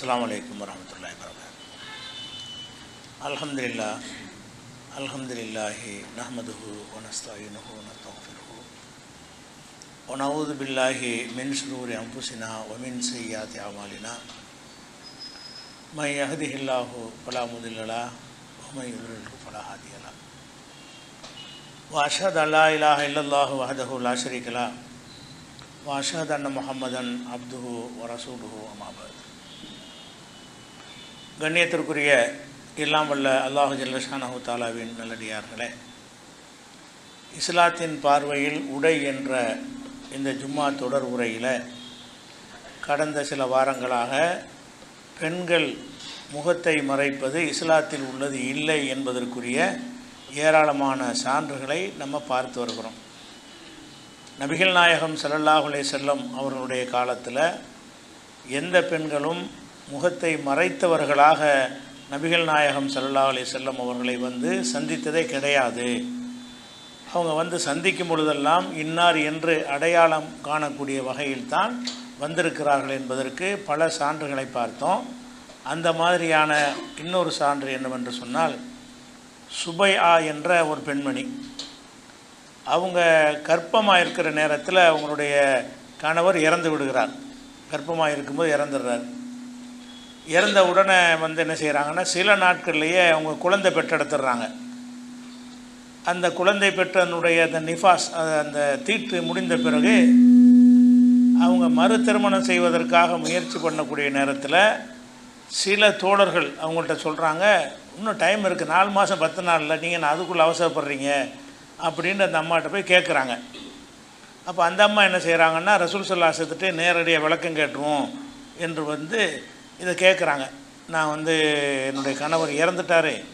அஸ்லாம் வலைக்கம் வரமத்துல்லாய் வரகாத் அலமதுல்லா அலமதுல்லாஹி நஹமதுஹு ஒனஸ்தாயினுஹு ஒனத்தஃபிர்ஹு ஒனவுது பில்லாஹி மின் சுரூரி அம்புசினா ஒமின் செய்யாத்தி அமாலினா. மை அஹதிஹில்லாஹு பலா முதில்லா ஒமை உருள்ஹு பலா ஹாதியலா. வாஷத் அல்லா இலாஹ இல்லல்லாஹு வஹதஹு லா ஷரீகலா. வாஷத் அன்ன முஹம்மதன் அப்துஹு வரசூலுஹு அமாபத் கண்ணியத்திற்குரிய எல்லாம் வல்ல அல்லாஹு ஜல்லஷானஹு தாலாவின் நல்லடியார்களே இஸ்லாத்தின் பார்வையில் உடை என்ற இந்த ஜும்மா தொடர் உரையில் கடந்த சில வாரங்களாக பெண்கள் முகத்தை மறைப்பது இஸ்லாத்தில் உள்ளது இல்லை என்பதற்குரிய ஏராளமான சான்றுகளை நம்ம பார்த்து வருகிறோம். நபிகள் நாயகம் சல்லல்லாஹுலே செல்லம் அவர்களுடைய காலத்தில் எந்த பெண்களும் முகத்தை மறைத்தவர்களாக நபிகள் நாயகம் சல்லா அலி செல்லம் அவர்களை வந்து சந்தித்ததே கிடையாது. அவங்க வந்து சந்திக்கும் பொழுதெல்லாம் இன்னார் என்று அடையாளம் காணக்கூடிய வகையில்தான் வந்திருக்கிறார்கள் என்பதற்கு பல சான்றுகளை பார்த்தோம். அந்த மாதிரியான இன்னொரு சான்று என்னவென்று சொன்னால் சுபையா என்ற ஒரு பெண்மணி. அவங்க கற்பமாக இருக்கிற நேரத்தில் அவங்களுடைய கணவர் இறந்து விடுகிறார். கர்ப்பமாக இருக்கும்போது இறந்துடுறார். இறந்த உடனே வந்து என்ன செய்கிறாங்கன்னா சில நாட்கள்லேயே அவங்க குழந்தை பெற்றெடுத்துடுறாங்க அந்த குழந்தை பெற்றனுடைய அந்த நிஃபாஸ் அது அந்த தீட்டு முடிந்த பிறகு அவங்க மறு திருமணம் செய்வதற்காக முயற்சி பண்ணக்கூடிய நேரத்தில் சில தோழர்கள் அவங்கள்ட்ட சொல்கிறாங்க இன்னும் டைம் இருக்குது நாலு மாதம் பத்து நாளில் நீங்கள் நான் அதுக்குள்ளே அவசரப்படுறீங்க? அப்படின்னு அந்த அம்மாட்ட போய் கேட்குறாங்க அப்போ அந்த அம்மா என்ன செய்கிறாங்கன்னா ரசூல் சொல்லா நேரடியாக விளக்கம் கேட்டுருவோம் என்று வந்து இதை கேட்குறாங்க. நான் வந்து என்னுடைய கணவர் இறந்துட்டார்.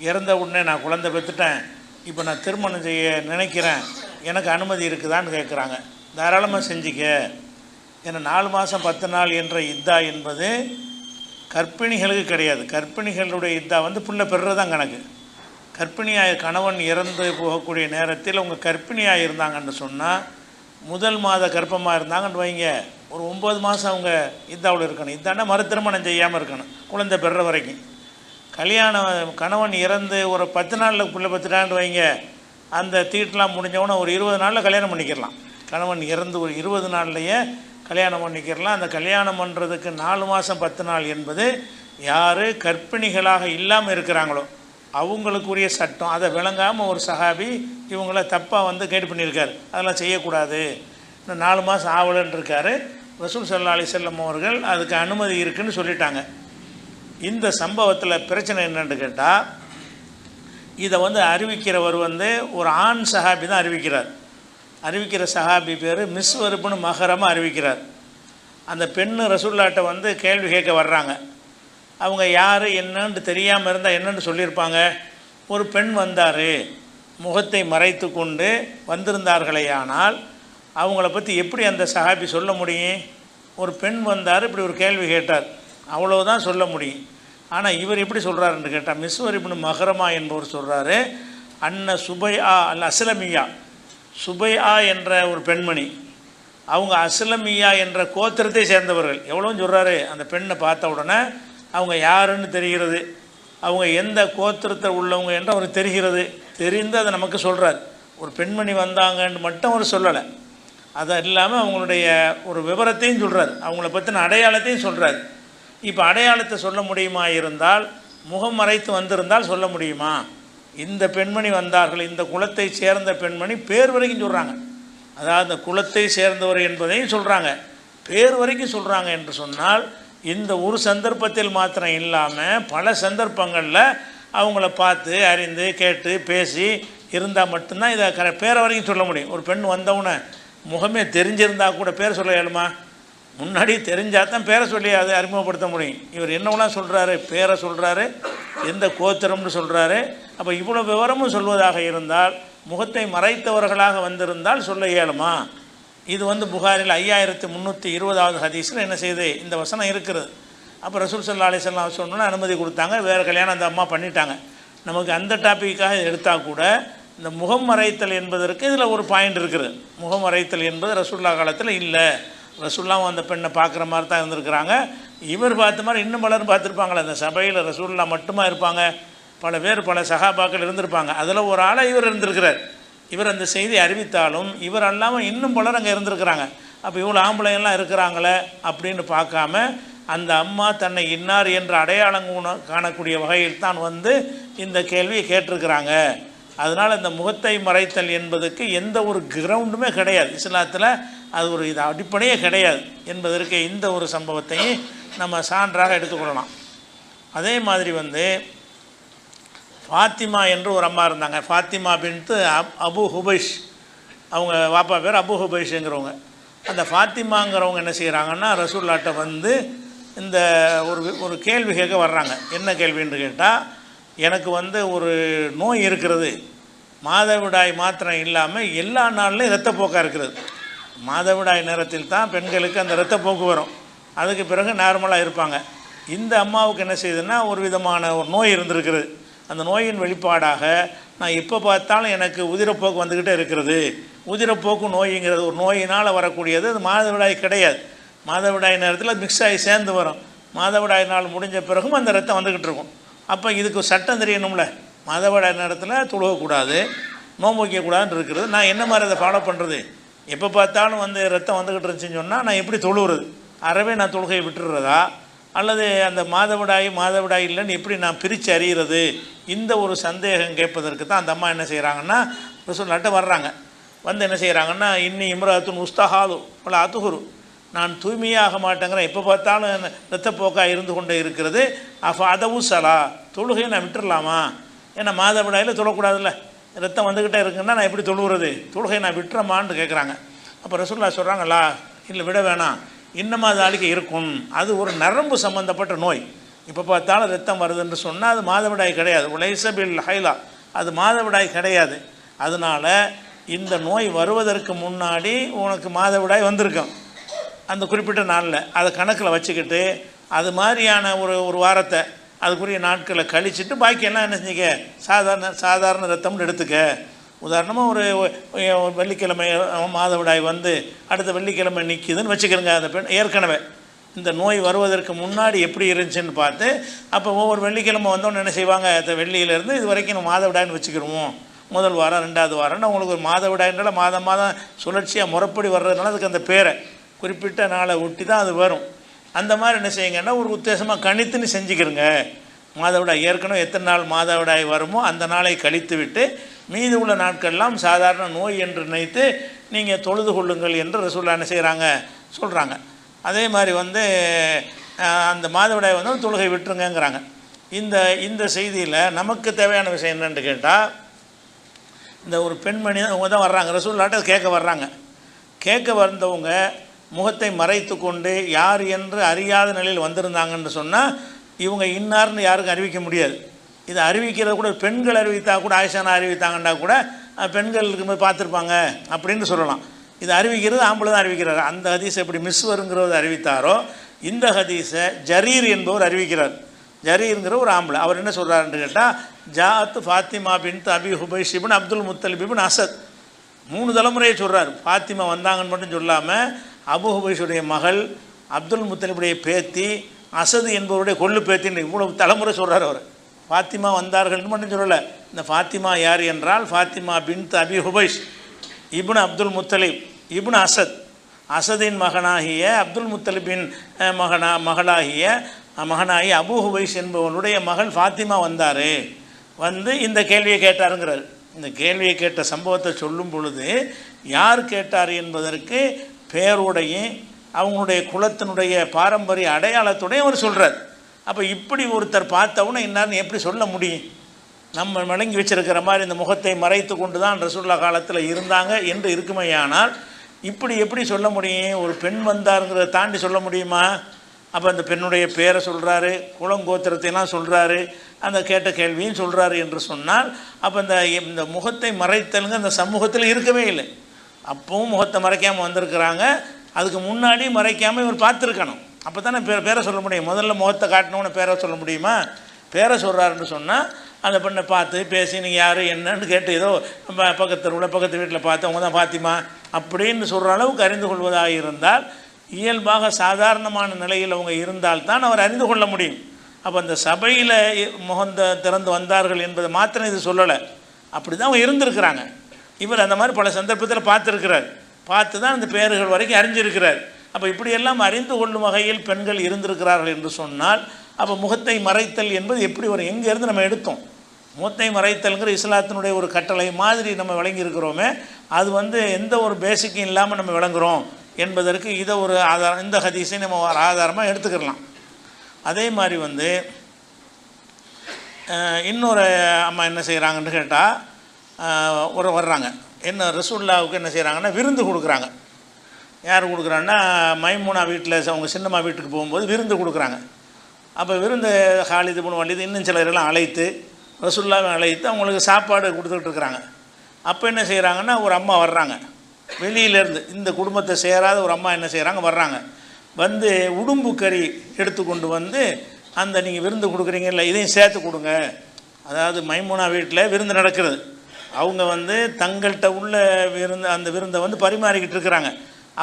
இறந்த உடனே நான் குழந்தை பெற்றுட்டேன். இப்போ நான் திருமணம் செய்ய நினைக்கிறேன். எனக்கு அனுமதி இருக்குதான்னு கேட்குறாங்க. தாராளமாக செஞ்சிக்க. ஏன்னா நாலு மாதம் பத்து நாள் என்ற இத்தா என்பது கர்ப்பிணிகளுக்கு கிடையாது. கற்பிணிகளுடைய இத்தா வந்து பிள்ளை பெறுறதான் கணக்கு. கர்ப்பிணியாக கணவன் இறந்து போகக்கூடிய நேரத்தில் அவங்க கர்ப்பிணியாக இருந்தாங்கன்னு சொன்னால் முதல் மாத கர்ப்பமாக இருந்தாங்கன்னு வைங்க. ஒரு ஒம்பது மாதம் அவங்க இதாவில் இருக்கணும். இதாண்டா மறு திருமணம் செய்யாமல் இருக்கணும். குழந்தை பெற வரைக்கும். கல்யாணம் கணவன் இறந்து ஒரு பத்து நாளில் பிள்ளை பத்துட்டான்னு வைங்க. அந்த தீட்டெலாம் முடிஞ்சவொன்னே ஒரு இருபது நாளில் கல்யாணம் பண்ணிக்கிறலாம். கணவன் இறந்து ஒரு இருபது நாள்லையே கல்யாணம் பண்ணிக்கிறலாம். அந்த கல்யாணம் பண்ணுறதுக்கு நாலு மாதம் பத்து நாள் என்பது யார் கர்ப்பிணிகளாக இல்லாமல் இருக்கிறாங்களோ அவங்களுக்குரிய சட்டம். அதை விளங்காமல் ஒரு சஹாபி இவங்கள தப்பாக வந்து கைடு பண்ணியிருக்காரு. அதெல்லாம் செய்யக்கூடாது. இன்னும் நாலு மாதம் ஆவலன்னு இருக்காரு ரசூல் சல்லா அலி செல்லம் அவர்கள் அதுக்கு அனுமதி இருக்குன்னு சொல்லிட்டாங்க. இந்த சம்பவத்தில் பிரச்சனை என்னென்னு கேட்டால் இதை வந்து அறிவிக்கிறவர் வந்து ஒரு ஆண் சஹாபி தான் அறிவிக்கிறார். அறிவிக்கிற சஹாபி பேர் மிஸ்வருப்புன்னு மகரமாக அறிவிக்கிறார். அந்த பெண்ணு ரசூல்லாட்ட வந்து கேள்வி கேட்க வர்றாங்க. அவங்க யார் என்னன்னு தெரியாமல் இருந்தால் என்னன்னு சொல்லியிருப்பாங்க. ஒரு பெண் வந்தார். முகத்தை மறைத்து கொண்டு வந்திருந்தார்களே ஆனால் அவங்கள பற்றி எப்படி அந்த சஹாபி சொல்ல முடியும்? ஒரு பெண் வந்தார் இப்படி ஒரு கேள்வி கேட்டார். அவ்வளோதான் சொல்ல முடியும். ஆனால் இவர் எப்படி சொல்கிறாருன்னு கேட்டால் மிஸ்வர் இப்படி மகரமா என்பவர் சொல்கிறாரு அன்ன சுபையா அல்ல அஸ்லமியா. சுபையா என்ற ஒரு பெண்மணி. அவங்க அஸ்லமியா என்ற கோத்திரத்தை சேர்ந்தவர்கள். எவ்வளோன்னு சொல்கிறாரு அந்த பெண்ணை பார்த்த உடனே அவங்க யாருன்னு தெரிகிறது? அவங்க எந்த கோத்திரத்தை உள்ளவங்க என்று அவருக்கு தெரிகிறது. தெரிந்து அதை நமக்கு சொல்கிறார் ஒரு பெண்மணி வந்தாங்கன்னு மட்டும் அவர் சொல்லலை. அது இல்லாமல் அவங்களுடைய ஒரு விவரத்தையும் சொல்கிறார் அவங்கள பற்றின அடையாளத்தையும் சொல்கிறார் இப்போ அடையாளத்தை சொல்ல முடியுமா இருந்தால் முகம் மறைத்து வந்திருந்தால் சொல்ல முடியுமா? இந்த பெண்மணி வந்தார்கள் இந்த குலத்தை சேர்ந்த பெண்மணி பேர் வரைக்கும் சொல்கிறாங்க அதாவது இந்த குலத்தை சேர்ந்தவர் என்பதையும் சொல்கிறாங்க பேர் வரைக்கும் சொல்கிறாங்க என்று சொன்னால் இந்த ஒரு சந்தர்ப்பத்தில் மாத்திரம் இல்லாமல் பல சந்தர்ப்பங்களில் அவங்கள பார்த்து அறிந்து கேட்டு பேசி இருந்தால் மட்டும்தான் இதை கர பேரை வரைக்கும் சொல்ல முடியும். ஒரு பெண் வந்தவுடனே முகமே தெரிஞ்சிருந்தால் கூட பேர் சொல்ல இயலுமா? முன்னாடி தெரிஞ்சால் தான் பேரை சொல்லி அதை அறிமுகப்படுத்த முடியும். இவர் என்னவெல்லாம் சொல்கிறாரு பேரை சொல்கிறாரு எந்த கோத்திரம்னு சொல்கிறாரு அப்போ இவ்வளோ விவரமும் சொல்வதாக இருந்தால் முகத்தை மறைத்தவர்களாக வந்திருந்தால் சொல்ல இயலுமா? இது வந்து புகாரில் ஐயாயிரத்து முந்நூற்றி இருபதாவது ஹதீஸில் என்ன செய்யுது இந்த வசனம் இருக்கிறது. அப்போ ரசூல் சல்லா அலிசல்லாம் சொன்னோன்னா அனுமதி கொடுத்தாங்க வேறு கல்யாணம் அந்த அம்மா பண்ணிட்டாங்க. நமக்கு அந்த டாப்பிக்காக எடுத்தால் கூட இந்த முகம் மறைத்தல் என்பதற்கு இதில் ஒரு பாயிண்ட் இருக்குது. முகம் மறைத்தல் என்பது ரசுல்லா காலத்தில் இல்லை. ரசுல்லாவும் அந்த பெண்ணை பார்க்குற மாதிரி தான் இருந்திருக்கிறாங்க. இவர் பார்த்த மாதிரி இன்னும் பலரும் பார்த்துருப்பாங்களே அந்த சபையில் ரசூல்லா மட்டுமா இருப்பாங்க? பல பேர் பல சகாபாக்கள் இருந்திருப்பாங்க. அதில் ஒரு ஆளாக இவர் இருந்திருக்கிறார். இவர் அந்த செய்தி அறிவித்தாலும் இவர் அல்லாமல் இன்னும் பலர் அங்கே இருந்திருக்கிறாங்க. அப்போ இவ்வளோ ஆம்பளைங்கள்லாம் இருக்கிறாங்களே அப்படின்னு பார்க்காம அந்த அம்மா தன்னை இன்னார் என்ற அடையாளம் காணக்கூடிய வகையில் தான் வந்து இந்த கேள்வியை கேட்டிருக்கிறாங்க. அதனால் இந்த முகத்தை மறைத்தல் என்பதுக்கு எந்த ஒரு கிரவுண்டுமே கிடையாது. இஸ்லாத்தில் அது ஒரு இது அடிப்படையே கிடையாது. என்பதற்கு இந்த ஒரு சம்பவத்தையும் நம்ம சான்றாக எடுத்துக்கொள்ளலாம் அதே மாதிரி வந்து ஃபாத்திமா என்று ஒரு அம்மா இருந்தாங்க. ஃபாத்திமா பின்ட்டு அப் அபு ஹுபைஷ். அவங்க வாப்பா பேர் அபு ஹுபைஷுங்கிறவங்க. அந்த ஃபாத்திமாங்கிறவங்க என்ன செய்கிறாங்கன்னா ரசூல்லாட்டை வந்து இந்த ஒரு ஒரு கேள்வி கேட்க வர்றாங்க. என்ன கேள்வின்னு கேட்டால் எனக்கு வந்து ஒரு நோய் இருக்கிறது. மாதவிடாய் மாத்திரம் இல்லாமல் எல்லா நாள்லையும் இரத்தப்போக்காக இருக்கிறது. மாதவிடாய் நேரத்தில் தான் பெண்களுக்கு அந்த இரத்தப்போக்கு வரும். அதுக்கு பிறகு நார்மலாக இருப்பாங்க. இந்த அம்மாவுக்கு என்ன செய்யுதுன்னா ஒரு விதமான ஒரு நோய் இருந்திருக்கிறது. அந்த நோயின் வெளிப்பாடாக நான் எப்போ பார்த்தாலும் எனக்கு உதிரப்போக்கு வந்துக்கிட்டே இருக்கிறது. உதிரப்போக்கு நோய்ங்கிறது ஒரு நோயினால் வரக்கூடியது. அது மாதவிடாய் கிடையாது. மாதவிடாய் நேரத்தில் அது மிக்ஸ் ஆகி சேர்ந்து வரும். மாதவிடாய் நாள் முடிஞ்ச பிறகும் அந்த ரத்தம் வந்துக்கிட்டு இருக்கும். அப்போ இதுக்கு சட்டம் தெரியணும்ல. மதவட நேரத்தில் துழுவக்கூடாது நோம்பு வைக்கக்கூடாதுன்னு இருக்கிறது. நான் என்ன மாதிரி அதை ஃபாலோ பண்ணுறது எப்போ பார்த்தாலும் வந்து ரத்தம் வந்துக்கிட்டு இருந்துச்சுன்னு சொன்னால் நான் எப்படி தொழுகிறது அறவே நான் தொழுகையை விட்டுடுறதா அல்லது அந்த மாதவிடாய் மாதவிடாய் இல்லைன்னு எப்படி நான் பிரித்து அறிகிறது? இந்த ஒரு சந்தேகம் கேட்பதற்கு தான் அந்த அம்மா என்ன செய்கிறாங்கன்னா ரசூல்லாட்ட வர்றாங்க. வந்து என்ன செய்கிறாங்கன்னா இன்னி இம்ராத்துன் உஸ்தஹாது பல அத்துகுரு நான் தூய்மையாக மாட்டேங்கிறேன். எப்போ பார்த்தாலும் ரத்தப்போக்காக இருந்து கொண்டே இருக்கிறது. அப்போ அதவு சலா. தொழுகையை நான் விட்டுடலாமா ஏன்னா மாதவிடாயில் தொழக்கூடாதுல்ல ரத்தம் வந்துக்கிட்டே இருக்குன்னா நான் எப்படி தொழுகிறது தொழுகை நான் விட்டுறமான்னு கேட்குறாங்க அப்போ ரசூல்லா சொல்கிறாங்களா இல்லை விட வேணாம். இன்னும் அது இருக்கும். அது ஒரு நரம்பு சம்மந்தப்பட்ட நோய். இப்போ பார்த்தாலும் ரத்தம் வருதுன்னு சொன்னால் அது மாதவிடாய் கிடையாது. உலைசபில் ஹைலா. அது மாதவிடாய் கிடையாது. அதனால் இந்த நோய் வருவதற்கு முன்னாடி உனக்கு மாதவிடாய் வந்திருக்கும். அந்த குறிப்பிட்ட நாளில். அதை கணக்கில் வச்சுக்கிட்டு அது மாதிரியான ஒரு ஒரு வாரத்தை அதுக்குரிய நாட்களை கழிச்சிட்டு பாக்கியெல்லாம் என்ன செஞ்சுக்க சாதாரண சாதாரண ரத்தம்னு எடுத்துக்க. உதாரணமாக ஒரு வெள்ளிக்கிழமை மாதவிடாய் வந்து அடுத்த வெள்ளிக்கிழமை நிற்கிதுன்னு வச்சுக்கிறங்க அந்த பெண் ஏற்கனவே இந்த நோய் வருவதற்கு முன்னாடி எப்படி இருந்துச்சுன்னு பார்த்து அப்போ ஒவ்வொரு வெள்ளிக்கிழமை வந்தோன்னு என்ன செய்வாங்க? அந்த வெள்ளியிலேருந்து இது வரைக்கும் நம்ம மாதவிடாய்னு வச்சுக்கிடுவோம் முதல் வாரம் ரெண்டாவது வாரம்னு உங்களுக்கு ஒரு மாதவிடாயினால மாதம் மாதம் சுழற்சியாக முறப்படி வர்றதுனால அதுக்கு அந்த பேரை குறிப்பிட்ட நாளை ஒட்டி தான் அது வரும். அந்த மாதிரி என்ன செய்யுங்கன்னா ஒரு உத்தேசமாக கணித்துன்னு செஞ்சுக்கிறங்க மாதவிடாய் ஏற்கனவே எத்தனை நாள் மாதவிடாய் வருமோ அந்த நாளை கழித்து விட்டு மீதி உள்ள நாட்கள்லாம் சாதாரண நோய் என்று நினைத்து நீங்கள் தொழுது கொள்ளுங்கள் என்று ரசூல்லா என்ன செய்கிறாங்க சொல்கிறாங்க அதே மாதிரி வந்து அந்த மாதவிடாய் வந்து தொழுகை விட்டுருங்கங்கிறாங்க. இந்த இந்த செய்தியில் நமக்கு தேவையான விஷயம் என்னென்னு கேட்டால் இந்த ஒரு பெண்மணி அவங்க தான் வர்றாங்க. ரசூல்லாட்ட கேட்க வர்றாங்க. கேட்க வந்தவங்க முகத்தை மறைத்து கொண்டு யார் என்று அறியாத நிலையில் வந்திருந்தாங்கன்னு சொன்னால் இவங்க இன்னார்னு யாருக்கும் அறிவிக்க முடியாது. இதை அறிவிக்கிறது கூட பெண்கள் அறிவித்தா கூட ஆயிஷானா அறிவித்தாங்கன்னா கூட பெண்களுக்கு போய் பார்த்துருப்பாங்க அப்படின்னு சொல்லலாம். இது அறிவிக்கிறது ஆம்பளை தான் அறிவிக்கிறார் அந்த ஹதீஸ் எப்படி மிஸ் வருங்கிறத அறிவித்தாரோ இந்த ஹதீஸை ஜரீர் என்பவர் அறிவிக்கிறார். ஜரீருங்கிற ஒரு ஆம்பளை. அவர் என்ன சொல்கிறாருன்னு கேட்டால் ஜாத் ஃபாத்திமா பின் அபி ஹுபைஷ் இபின் அப்துல் முத்தலிபின் அசத். மூணு தலைமுறையை சொல்கிறார் ஃபாத்திமா வந்தாங்கன்னு மட்டும் சொல்லாமல் அபு ஹுபைஷுடைய மகள் அப்துல் முத்தலிபுடைய பேத்தி அசது என்பவருடைய கொள்ளு பேத்தின்னு இவ்வளவு தலைமுறை சொல்கிறார் அவர். ஃபாத்திமா வந்தார்கள்னு மட்டும் சொல்லலை. இந்த ஃபாத்திமா யார் என்றால் ஃபாத்திமா பின் அபி ஹுபைஷ் இப்னு அப்துல் முத்தலிப் இப்னு அசத். அசதின் மகனாகிய அப்துல் முத்தலிபின் மகனா மகளாகிய மகனாகி அபு ஹுபைஷ் என்பவனுடைய மகள் ஃபாத்திமா வந்தார். வந்து இந்த கேள்வியை கேட்டாருங்கிறார். இந்த கேள்வியை கேட்ட சம்பவத்தை சொல்லும் பொழுது யார் கேட்டார் என்பதற்கு பேருடையும் அவங்களுடைய குலத்தினுடைய பாரம்பரிய அடையாளத்துடையும் அவர் சொல்கிறார் அப்போ இப்படி ஒருத்தர் பார்த்தவொன்னே இன்னார்னு எப்படி சொல்ல முடியும்? நம்ம விளங்கி வச்சிருக்கிற மாதிரி இந்த முகத்தை மறைத்து கொண்டு தான் ரசுல்லா காலத்தில் இருந்தாங்க என்று இருக்குமையானால் இப்படி எப்படி சொல்ல முடியும்? ஒரு பெண் வந்தாருங்கிறத தாண்டி சொல்ல முடியுமா? அப்போ அந்த பெண்ணுடைய பேரை சொல்கிறாரு குளங்கோத்திரத்தைலாம் சொல்கிறாரு அந்த கேட்ட கேள்வியும் சொல்கிறாரு என்று சொன்னால் அப்போ இந்த இந்த முகத்தை மறைத்தலுங்க அந்த சமூகத்தில் இருக்கவே இல்லை. அப்பவும் முகத்தை மறைக்காமல் வந்திருக்கிறாங்க. அதுக்கு முன்னாடி மறைக்காமல் இவர் பார்த்துருக்கணும். அப்போ தானே பேரை பேரை சொல்ல முடியும். முதல்ல முகத்தை காட்டணும்னு பேரை சொல்ல முடியுமா? பேரை சொல்கிறாருன்னு சொன்னால் அந்த பெண்ணை பார்த்து பேசி நீங்கள் யார்? என்னன்னு கேட்டு ஏதோ ப- பக்கத்து உள்ள பக்கத்து வீட்டில் பார்த்து அவங்க தான் பாத்திமா அப்படின்னு சொல்கிற அளவுக்கு அறிந்து கொள்வதாக இருந்தால் இயல்பாக சாதாரணமான நிலையில் அவங்க இருந்தால்தான் அவர் அறிந்து கொள்ள முடியும். அப்போ அந்த சபையில் முகந்த திறந்து வந்தார்கள் என்பதை மாத்திரம் இது சொல்லலை. அப்படி தான் அவங்க இருந்திருக்கிறாங்க. இவர் அந்த மாதிரி பல சந்தர்ப்பத்தில் பார்த்துருக்கிறார். பார்த்து தான் அந்த பேர்கள் வரைக்கும் அறிஞ்சிருக்கிறார். அப்போ இப்படியெல்லாம் அறிந்து கொள்ளும் வகையில் பெண்கள் இருந்திருக்கிறார்கள் என்று சொன்னால் அப்போ முகத்தை மறைத்தல் என்பது எப்படி ஒரு எங்கேருந்து நம்ம எடுத்தோம்? முகத்தை மறைத்தல்ங்கிற இஸ்லாத்தினுடைய ஒரு கட்டளை மாதிரி நம்ம விளங்கியிருக்கிறோமே அது வந்து எந்த ஒரு பேசிக்கும் இல்லாமல் நம்ம விளங்குகிறோம் என்பதற்கு இதை ஒரு ஆதாரம் இந்த ஹதீஸை நம்ம ஒரு ஆதாரமாக எடுத்துக்கிடலாம். அதே மாதிரி வந்து இன்னொரு அம்மா என்ன செய்கிறாங்கன்னு கேட்டால் ஒரு வர்றாங்க. என்ன ரசூல்லாவுக்கு என்ன செய்கிறாங்கன்னா விருந்து கொடுக்குறாங்க. யார் கொடுக்குறாங்கன்னா மைமூனா வீட்டில் அவங்க சின்னம்மா வீட்டுக்கு போகும்போது விருந்து கொடுக்குறாங்க. அப்போ விருந்து ஹாலிது பண்ண வலிது இன்னும் சிலரெல்லாம் அழைத்து ரசுல்லாவை அழைத்து அவங்களுக்கு சாப்பாடு கொடுத்துக்கிட்டு இருக்கிறாங்க. அப்போ என்ன செய்கிறாங்கன்னா ஒரு அம்மா வர்றாங்க. வெளியிலேருந்து இந்த குடும்பத்தை சேராத ஒரு அம்மா என்ன செய்கிறாங்க வர்றாங்க. வந்து உடும்பு கறி எடுத்து கொண்டு வந்து அந்த நீங்கள் விருந்து கொடுக்குறீங்கல்ல இதையும் சேர்த்து கொடுங்க. அதாவது மைமூனா வீட்டில் விருந்து நடக்கிறது. அவங்க வந்து தங்கள்கிட்ட உள்ள விருந்த அந்த விருந்தை வந்து பரிமாறிக்கிட்டு இருக்கிறாங்க.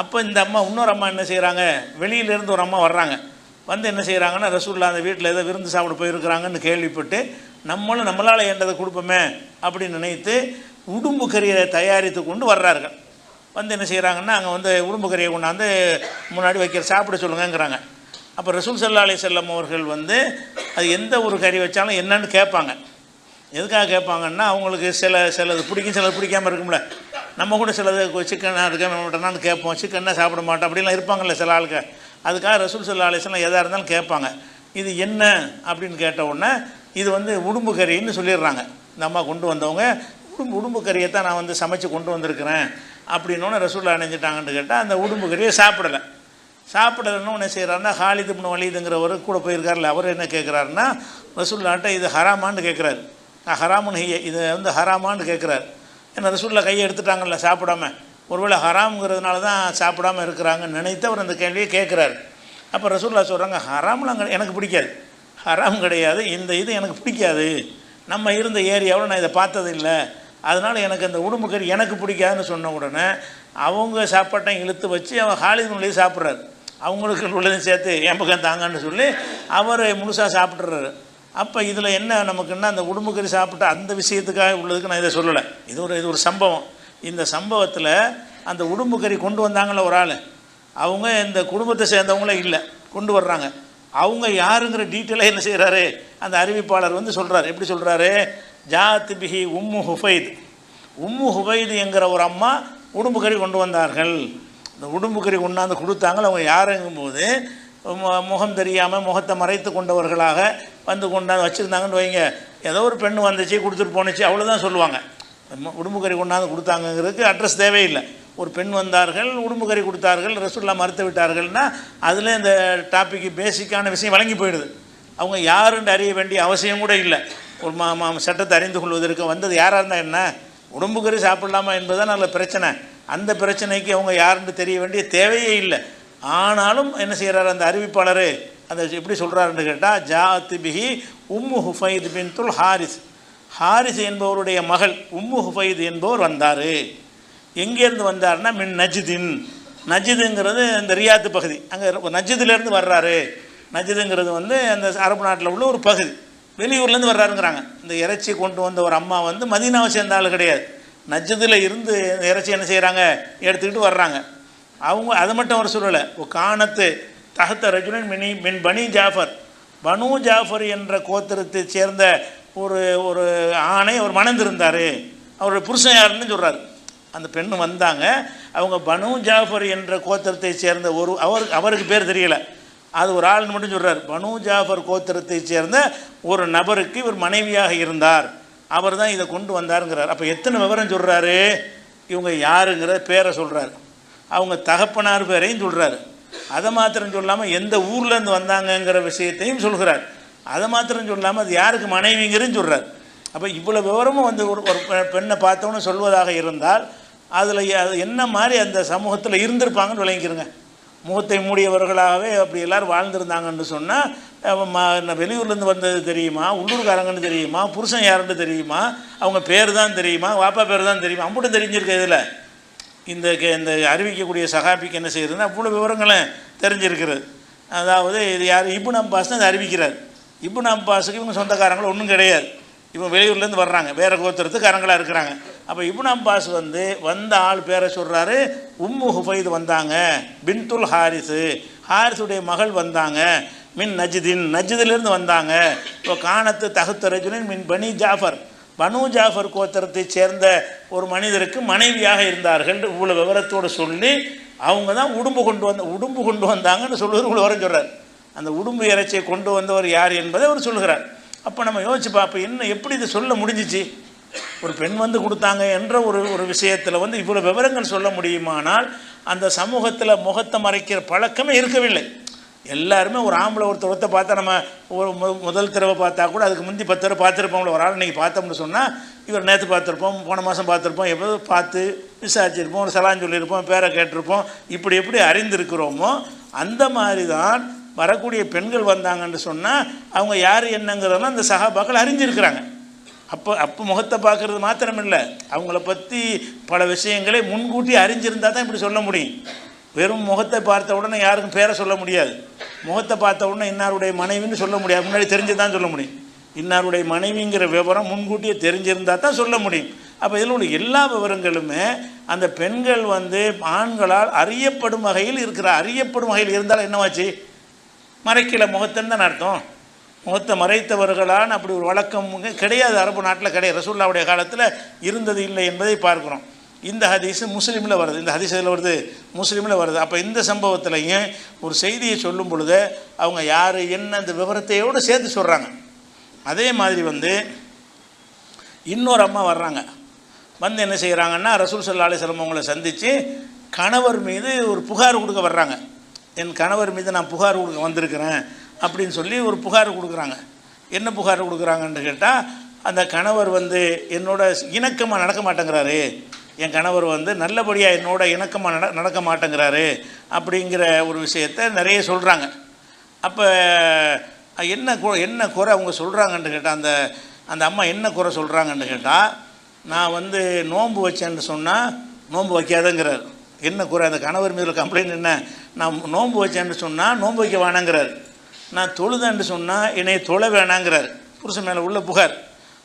அப்போ இந்த அம்மா இன்னொரு அம்மா என்ன செய்கிறாங்க வெளியிலேருந்து ஒரு அம்மா வர்றாங்க. வந்து என்ன செய்கிறாங்கன்னா ரசூல்லா அந்த வீட்டில் ஏதோ விருந்து சாப்பிட போயிருக்கிறாங்கன்னு கேள்விப்பட்டு நம்மளும் நம்மளால் ஏண்டதை கொடுப்போமே அப்படின்னு நினைத்து உடும்பு கறியை தயாரித்து கொண்டு வர்றார்கள். வந்து என்ன செய்கிறாங்கன்னா அங்கே வந்து உடும்பு கறியை கொண்டாந்து முன்னாடி வைக்கிற சாப்பிட சொல்லுங்கங்கிறாங்க. அப்போ ரசூல் சல்லா அலி செல்லம் அவர்கள் வந்து அது எந்த ஒரு கறி வச்சாலும் என்னன்னு கேட்பாங்க. எதுக்காக கேட்பாங்கன்னா அவங்களுக்கு சில சிலது பிடிக்கும் சிலது பிடிக்காம இருக்கும்ல. நம்ம கூட சிலது சிக்கனாக இருக்க மட்டனான்னு கேட்போம். சிக்கன்னா சாப்பிட மாட்டோம் அப்படிலாம் இருப்பாங்கல்ல சில ஆளுக்கு அதுக்காக ரசூல் சில அலிஸ்லாம் எதாக இருந்தாலும் கேட்பாங்க. இது என்ன அப்படின்னு கேட்ட உடனே இது வந்து உடும்பு கறின்னு சொல்லிடுறாங்க. இந்த அம்மா கொண்டு வந்தவங்க உடும்பு உடும்பு கறியை தான் நான் வந்து சமைச்சு கொண்டு வந்திருக்கிறேன் அப்படின்னோன்னு ரசூல் அணைஞ்சிட்டாங்கன்னு கேட்டால் அந்த உடும்பு கறியை சாப்பிடலை. சாப்பிடலன்னு என்ன செய்கிறாருன்னா ஹாலிது இப்னு கூட போயிருக்காருல்ல அவர் என்ன கேட்குறாருன்னா ரசூல்லாட்ட இது ஹராமான்னு கேட்குறாரு நான் ஹராமுன்னு ஹைய இதை வந்து ஹராமான்னு கேட்குறாரு ஏன்னா ரசூலில் கையை எடுத்துட்டாங்கல்ல சாப்பிடாம? ஒருவேளை ஹராம்ங்கிறதுனால தான் சாப்பிடாம இருக்கிறாங்கன்னு நினைத்து அவர் அந்த கேள்வியை கேட்குறாரு அப்போ ரசூல்லா சொல்கிறாங்க ஹராம்லாம் எனக்கு பிடிக்காது. ஹராம் கிடையாது. இந்த இது எனக்கு பிடிக்காது. நம்ம இருந்த ஏரியாவில் நான் இதை பார்த்தது இல்லை அதனால் எனக்கு அந்த உடம்பு கறி எனக்கு பிடிக்காதுன்னு சொன்ன உடனே அவங்க சாப்பாட்டையும் இழுத்து வச்சு அவன் ஹாலிதுனுடைய சாப்பிட்றாரு. அவங்களுக்கு உள்ளதையும் சேர்த்து என் பக்கம் தாங்கன்னு சொல்லி அவர் முழுசாக சாப்பிட்றாரு அப்போ இதில் என்ன நமக்குன்னா அந்த உடம்புக்கறி சாப்பிட்டு அந்த விஷயத்துக்காக உள்ளதுக்கு நான் இதை சொல்லலை. இது ஒரு இது ஒரு சம்பவம். இந்த சம்பவத்தில் அந்த உடம்புக்கறி கொண்டு வந்தாங்களே ஒரு ஆள். அவங்க இந்த குடும்பத்தை சேர்ந்தவங்களே இல்லை. கொண்டு வர்றாங்க. அவங்க யாருங்கிற டீட்டெயிலாக என்ன செய்கிறாரு அந்த அறிவிப்பாளர் வந்து சொல்கிறார் எப்படி சொல்கிறாரு ஜாத் பிஹி உம்மு ஹுஃபைத் உம்மு ஹுபைது என்கிற ஒரு அம்மா உடும்புகறி கொண்டு வந்தார்கள். இந்த உடம்புக்கறி கொண்டாந்து கொடுத்தாங்க. அவங்க யாருங்கும்போது மு- முகம் தெரியாமல் முகத்தை மறைத்து கொண்டவர்களாக வந்து கொண்டாந்து வச்சுருந்தாங்கன்னு வைங்க. ஏதோ ஒரு பெண் வந்துச்சு கொடுத்துட்டு போனுச்சு அவ்வளோதான் சொல்லுவாங்க. மு- உடும்பு கறி கொண்டாந்து கொடுத்தாங்கங்கிறதுக்கு அட்ரஸ் தேவையில்லை. ஒரு பெண் வந்தார்கள் உடும்பு கறி கொடுத்தார்கள் ரசுல்லா மறுத்து விட்டார்கள்னா அதில் இந்த டாப்பிக்கு பேசிக்கான விஷயம் வழங்கி போயிடுது. அவங்க யாருன்னு அறிய வேண்டிய அவசியம் கூட இல்லை. ஒரு மா மா சட்டத்தை அறிந்து கொள்வதற்கு வந்தது யாராக இருந்தால் என்ன? உடம்பு கறி சாப்பிடலாமா என்பதுதான் நல்ல பிரச்சனை. அந்த பிரச்சனைக்கு அவங்க யாருன்னு தெரிய வேண்டிய தேவையே இல்லை. ஆனாலும் என்ன செய்கிறார் அந்த அறிவிப்பாளர்? அந்த எப்படி சொல்கிறாருன்னு கேட்டால் ஜாத் பிஹி உம்மு ஹுஃபைத் பின் துல் ஹாரிஸ். ஹாரிஸ் என்பவருடைய மகள் உம்மு ஹுஃபைத் என்பவர் வந்தார். எங்கேருந்து வந்தார்னா மின் நஜிதின். நஜிதுங்கிறது இந்த ரியாத்து பகுதி. அங்கே நஜிதுலேருந்து வர்றாரு. நஜிதுங்கிறது வந்து அந்த அரபு நாட்டில் உள்ள ஒரு பகுதி. வெளியூர்லேருந்து வர்றாருங்கிறாங்க. இந்த இறைச்சி கொண்டு வந்த ஒரு அம்மா வந்து மதினாவை சேர்ந்த ஆள் கிடையாது. நஜிதில் இருந்து இறைச்சி என்ன செய்கிறாங்க எடுத்துக்கிட்டு வர்றாங்க. அவங்க அது மட்டும் அவர் சொல்லலை. காணத்து தகத்த ரஜுலன் மினி மின் பனி ஜாஃபர். பனு ஜாஃபர் என்ற கோத்திரத்தை சேர்ந்த ஒரு ஒரு ஆணை அவர் மணந்திருந்தார். அவருடைய புருஷன் யாருன்னு சொல்கிறாரு அந்த பெண் வந்தாங்க. அவங்க பனு ஜாஃபர் என்ற கோத்திரத்தை சேர்ந்த ஒரு அவர் அவருக்கு பேர் தெரியல. அது ஒரு ஆள் மட்டும் சொல்கிறார் பனு ஜாஃபர் கோத்திரத்தை சேர்ந்த ஒரு நபருக்கு இவர் மனைவியாக இருந்தார். அவர் தான் இதை கொண்டு வந்தாருங்கிறார். அப்போ எத்தனை விவரம் சொல்கிறாரு இவங்க யாருங்கிற பேரை சொல்கிறாரு அவங்க தகப்பனார் பேரையும் சொல்கிறாரு அதை மாத்திரம் சொல்லாமல் எந்த ஊர்லேருந்து வந்தாங்கங்கிற விஷயத்தையும் சொல்கிறார். அதை மாத்திரம் சொல்லாமல் அது யாருக்கு மனைவிங்கிறதும் சொல்கிறார் அப்போ இவ்வளோ விவரமும் வந்து ஒரு ஒரு பெண்ணை பார்த்தோன்னு சொல்வதாக இருந்தால் அதில் அது என்ன மாதிரி அந்த சமூகத்தில் இருந்திருப்பாங்கன்னு விளங்கிக்கிறங்க முகத்தை மூடியவர்களாகவே அப்படி எல்லாரும் வாழ்ந்திருந்தாங்கன்னு சொன்னால் வெளியூர்லேருந்து வந்தது தெரியுமா? உள்ளூர்காரங்கன்னு தெரியுமா? புருஷன் யாருன்னு தெரியுமா? அவங்க பேர் தான் தெரியுமா? வாப்பா பேர் தான் தெரியுமா? அம்புட்டும் தெரிஞ்சிருக்கு இதில். இந்த கே- இந்த அறிவிக்கக்கூடிய சகாபிக்கு என்ன செய்யறதுன்னா அவ்வளோ விவரங்களும் தெரிஞ்சிருக்கிறது. அதாவது இது யார்? இபுன் அப்பாஸ் தான் இதை அறிவிக்கிறார். இபுன் அம்பாஸுக்கு இவங்க சொந்தக்காரங்களும் ஒன்றும் கிடையாது. இவங்க வெளியூர்லேருந்து வர்றாங்க. வேறு கோத்திரத்துக்காரங்களாக இருக்கிறாங்க. அப்போ இபுன் அம்பாஸ் வந்து வந்த ஆள் பேரை சொல்கிறாரு உம்மு ஹுஃபைது வந்தாங்க பின்துல் ஹாரிஸு ஹாரிஸுடைய மகள் வந்தாங்க மின் நஜிதின். நஜிதிலிருந்து வந்தாங்க. இப்போ காணத்து தகுத்தரஜுனின் மின் பனி ஜாஃபர். பனு ஜாஃபர் கோத்திரத்தை சேர்ந்த ஒரு மனிதருக்கு மனைவியாக இருந்தார்கள் இவ்வளோ விவரத்தோடு சொல்லி அவங்க தான் உடும்பு கொண்டு வந்த உடும்பு கொண்டு வந்தாங்கன்னு சொல்லுவது இவ்வளோ வரம் சொல்கிறார் அந்த உடும்பு இறைச்சியை கொண்டு வந்தவர் யார் என்பதை அவர் சொல்கிறார் அப்போ நம்ம யோசிச்சு பார்ப்போம் என்ன எப்படி இதை சொல்ல முடிஞ்சிச்சு? ஒரு பெண் வந்து கொடுத்தாங்க என்ற ஒரு ஒரு விஷயத்தில் வந்து இவ்வளோ விவரங்கள் சொல்ல முடியுமானால் அந்த சமூகத்தில் முகத்தை மறைக்கிற பழக்கமே இருக்கவில்லை. எல்லாருமே ஒரு ஆம்பளை ஒருத்தர் ஒருத்தர் பார்த்தா நம்ம ஒரு முதல் தடவை பார்த்தா கூட அதுக்கு முந்தி பத்து தடவை பார்த்துருப்போம்ல. ஒரு ஆள் இன்றைக்கி பார்த்தோம்னு சொன்னால் இவர் நேற்று பார்த்துருப்போம் போன மாதம் பார்த்துருப்போம் எப்போ பார்த்து விசாரிச்சிருப்போம் ஒரு சலான் சொல்லியிருப்போம் பேரை கேட்டிருப்போம் இப்படி எப்படி அறிந்திருக்கிறோமோ அந்த மாதிரி தான் வரக்கூடிய பெண்கள் வந்தாங்கன்னு சொன்னால் அவங்க யார் என்னங்கிறதெல்லாம் அந்த சகாபாக்கள் அறிஞ்சிருக்கிறாங்க. அப்போ அப்போ முகத்தை பார்க்குறது மாத்திரமில்லை. அவங்கள பற்றி பல விஷயங்களை முன்கூட்டி அறிஞ்சிருந்தால் தான் இப்படி சொல்ல முடியும். வெறும் முகத்தை பார்த்த உடனே யாருக்கும் பேரை சொல்ல முடியாது. முகத்தை பார்த்த உடனே இன்னாருடைய மனைவின்னு சொல்ல முடியாது. முன்னாடி தெரிஞ்சு தான் சொல்ல முடியும். இன்னாருடைய மனைவிங்கிற விவரம் முன்கூட்டியே தெரிஞ்சிருந்தா தான் சொல்ல முடியும். அப்போ இதில் உள்ள எல்லா விவரங்களுமே அந்த பெண்கள் வந்து ஆண்களால் அறியப்படும் வகையில் இருக்கிற அறியப்படும் வகையில் இருந்தால் என்னவாச்சு? மறைக்கல முகத்தன்னு தான் அர்த்தம். முகத்தை மறைத்தவர்களான அப்படி ஒரு வழக்கம் கிடையாது. அரபு நாட்டில் கிடையாது. ரசூல்லாவுடைய காலத்தில் இருந்தது இல்லை என்பதை பார்க்குறோம். இந்த ஹதீஸ் முஸ்லீமில் வருது. இந்த ஹதீஸ் இதில் வருது? முஸ்லீமில் வருது. அப்போ இந்த சம்பவத்திலையும் ஒரு செய்தியை சொல்லும் பொழுது அவங்க யார் என்ன அந்த விவரத்தையோடு சேர்த்து சொல்கிறாங்க அதே மாதிரி வந்து இன்னொரு அம்மா வர்றாங்க. வந்து என்ன செய்கிறாங்கன்னா ரசூல் சல்லா அலிஸ்லம் அவங்கள சந்தித்து கணவர் மீது ஒரு புகார் கொடுக்க வர்றாங்க. என் கணவர் மீது நான் புகார் கொடுக்க வந்திருக்கிறேன் அப்படின்னு சொல்லி ஒரு புகார் கொடுக்குறாங்க. என்ன புகார் கொடுக்குறாங்கன்னு கேட்டால் அந்த கணவர் வந்து என்னோட இணக்கமாக நடக்க மாட்டேங்கிறாரு. என் கணவர் வந்து நல்லபடியாக என்னோட இணக்கமாக நட நடக்க மாட்டேங்கிறாரு அப்படிங்கிற ஒரு விஷயத்த நிறைய சொல்கிறாங்க அப்போ என்ன கு- என்ன குறை அவங்க சொல்கிறாங்கன்னு கேட்டால் அந்த அந்த அம்மா என்ன குறை சொல்கிறாங்கன்னு கேட்டால் நான் வந்து நோன்பு வச்சேன்னு சொன்னால் நோன்பு வைக்காதங்கிறார். என்ன குறை? அந்த கணவர் மீது கம்ப்ளைண்ட் என்ன? நான் நோன்பு வச்சேன்னு சொன்னால் நோன்பு வைக்க வேணாங்கிறார். நான் தொழுதேன்னு சொன்னால் என்னை தொலை வேணாங்கிறார். புருஷன் மேலே உள்ள புகார்.